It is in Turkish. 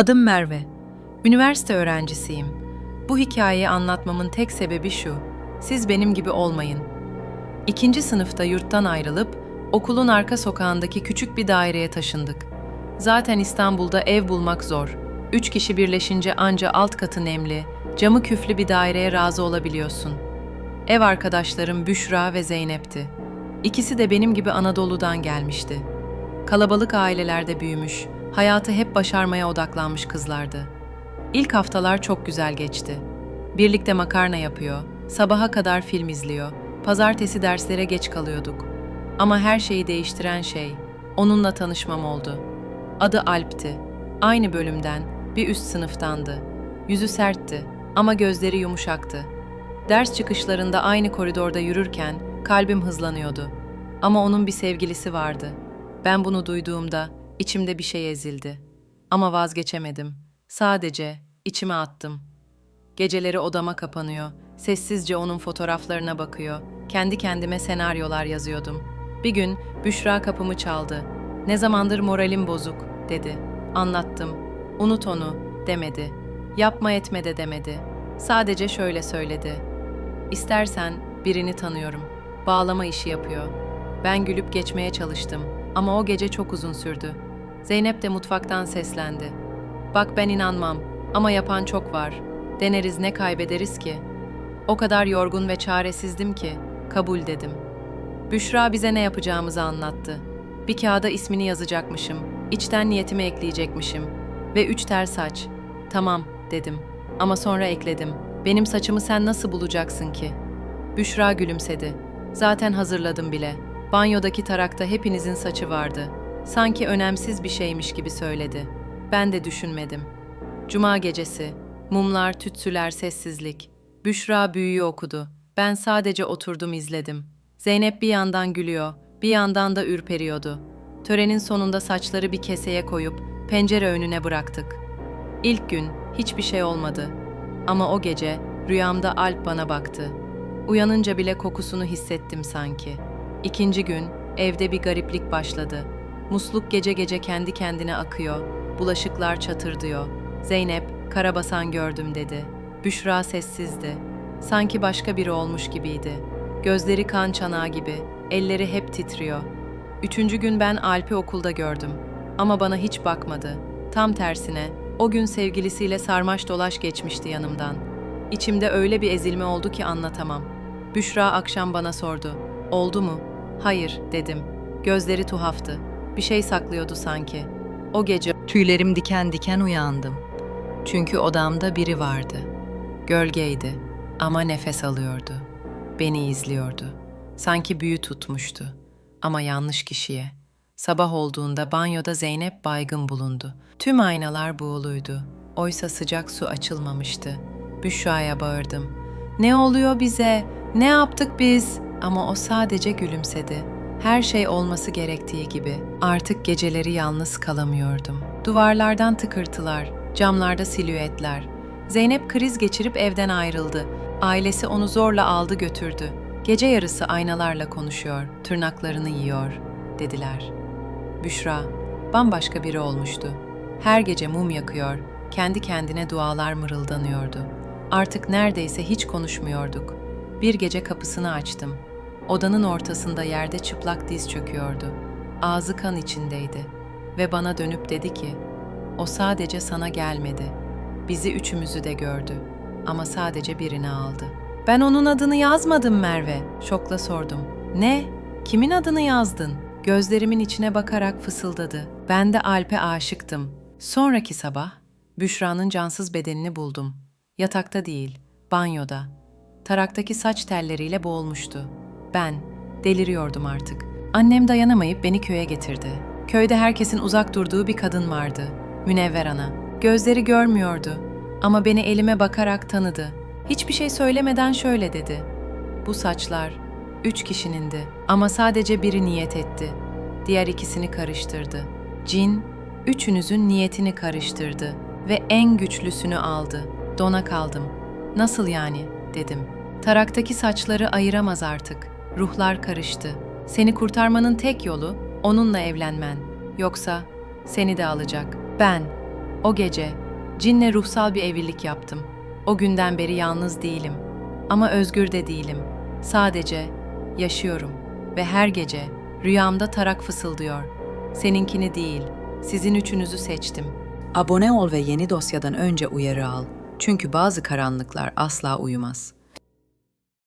Adım Merve. Üniversite öğrencisiyim. Bu hikayeyi anlatmamın tek sebebi şu. Siz benim gibi olmayın. İkinci sınıfta yurttan ayrılıp okulun arka sokağındaki küçük bir daireye taşındık. Zaten İstanbul'da ev bulmak zor. Üç kişi birleşince anca alt katı nemli, camı küflü bir daireye razı olabiliyorsun. Ev arkadaşlarım Büşra ve Zeynep'ti. İkisi de benim gibi Anadolu'dan gelmişti. Kalabalık ailelerde büyümüş, hayatı hep başarmaya odaklanmış kızlardı. İlk haftalar çok güzel geçti. Birlikte makarna yapıyor, sabaha kadar film izliyor, pazartesi derslere geç kalıyorduk. Ama her şeyi değiştiren şey, onunla tanışmam oldu. Adı Alp'ti. Aynı bölümden, bir üst sınıftandı. Yüzü sertti ama gözleri yumuşaktı. Ders çıkışlarında aynı koridorda yürürken kalbim hızlanıyordu. Ama onun bir sevgilisi vardı. Ben bunu duyduğumda içimde bir şey ezildi. Ama vazgeçemedim. Sadece içime attım. Geceleri odama kapanıyor, sessizce onun fotoğraflarına bakıyor, kendi kendime senaryolar yazıyordum. Bir gün Büşra kapımı çaldı. Ne zamandır moralim bozuk, dedi. Anlattım. Unut onu, demedi. Yapma etme de demedi. Sadece şöyle söyledi. İstersen birini tanıyorum. Bağlama işi yapıyor. Ben gülüp geçmeye çalıştım ama o gece çok uzun sürdü. Zeynep de mutfaktan seslendi. Bak ben inanmam ama yapan çok var. Deneriz ne kaybederiz ki? O kadar yorgun ve çaresizdim ki kabul dedim. Büşra bize ne yapacağımızı anlattı. Bir kağıda ismini yazacakmışım, içten niyetimi ekleyecekmişim ve üç tel saç. Tamam dedim ama sonra ekledim. Benim saçımı sen nasıl bulacaksın ki? Büşra gülümsedi. Zaten hazırladım bile. Banyodaki tarakta hepinizin saçı vardı. Sanki önemsiz bir şeymiş gibi söyledi. Ben de düşünmedim. Cuma gecesi. Mumlar, tütsüler, sessizlik. Büşra büyüyü okudu. Ben sadece oturdum izledim. Zeynep bir yandan gülüyor, bir yandan da ürperiyordu. Törenin sonunda saçları bir keseye koyup pencere önüne bıraktık. İlk gün hiçbir şey olmadı. Ama o gece rüyamda Alp bana baktı. Uyanınca bile kokusunu hissettim sanki. İkinci gün evde bir gariplik başladı. Musluk gece gece kendi kendine akıyor. Bulaşıklar çatırdıyor. Zeynep, karabasan gördüm dedi. Büşra sessizdi. Sanki başka biri olmuş gibiydi. Gözleri kan çanağı gibi, elleri hep titriyor. Üçüncü gün ben Alp'i okulda gördüm. Ama bana hiç bakmadı. Tam tersine, o gün sevgilisiyle sarmaş dolaş geçmişti yanımdan. İçimde öyle bir ezilme oldu ki anlatamam. Büşra akşam bana sordu. Oldu mu? Hayır, dedim. Gözleri tuhaftı. Bir şey saklıyordu sanki. O gece Tüylerim diken diken uyandım. Çünkü odamda biri vardı. Gölgeydi ama nefes alıyordu. Beni izliyordu. Sanki büyü tutmuştu. Ama yanlış kişiye. Sabah olduğunda banyoda Zeynep baygın bulundu. Tüm aynalar buğuluydu. Oysa sıcak su açılmamıştı. Büşra'ya bağırdım. Ne oluyor bize? Ne yaptık biz? Ama o sadece gülümsedi. Her şey olması gerektiği gibi. Artık geceleri yalnız kalamıyordum. Duvarlardan tıkırtılar, camlarda silüetler. Zeynep kriz geçirip evden ayrıldı. Ailesi onu zorla aldı götürdü. Gece yarısı aynalarla konuşuyor, tırnaklarını yiyor, dediler. Büşra, bambaşka biri olmuştu. Her gece mum yakıyor, kendi kendine dualar mırıldanıyordu. Artık neredeyse hiç konuşmuyorduk. Bir gece kapısını açtım. Odanın ortasında yerde çıplak diz çöküyordu. Ağzı kan içindeydi ve bana dönüp dedi ki, "O sadece sana gelmedi. Bizi üçümüzü de gördü ama sadece birini aldı." Ben onun adını yazmadım Merve, şokla sordum. Ne? Kimin adını yazdın? Gözlerimin içine bakarak fısıldadı. Ben de Alp'e aşıktım. Sonraki sabah Büşra'nın cansız bedenini buldum. Yatakta değil, banyoda. Taraktaki saç telleriyle boğulmuştu. Ben deliriyordum artık. Annem dayanamayıp beni köye getirdi. Köyde herkesin uzak durduğu bir kadın vardı. Münevver ana. Gözleri görmüyordu ama beni elime bakarak tanıdı. Hiçbir şey söylemeden şöyle dedi. Bu saçlar üç kişinindi ama sadece biri niyet etti. Diğer ikisini karıştırdı. Cin üçünüzün niyetini karıştırdı ve en güçlüsünü aldı. Dona kaldım. Nasıl yani dedim. Taraktaki saçları ayıramaz artık. Ruhlar karıştı. Seni kurtarmanın tek yolu onunla evlenmen. Yoksa seni de alacak. Ben O gece cinle ruhsal bir evlilik yaptım. O günden beri yalnız değilim. Ama özgür de değilim. Sadece yaşıyorum ve her gece rüyamda tarak fısıldıyor. Seninkini değil, sizin üçünüzü seçtim. Abone ol ve yeni dosyadan önce uyarı al. Çünkü bazı karanlıklar asla uyumaz.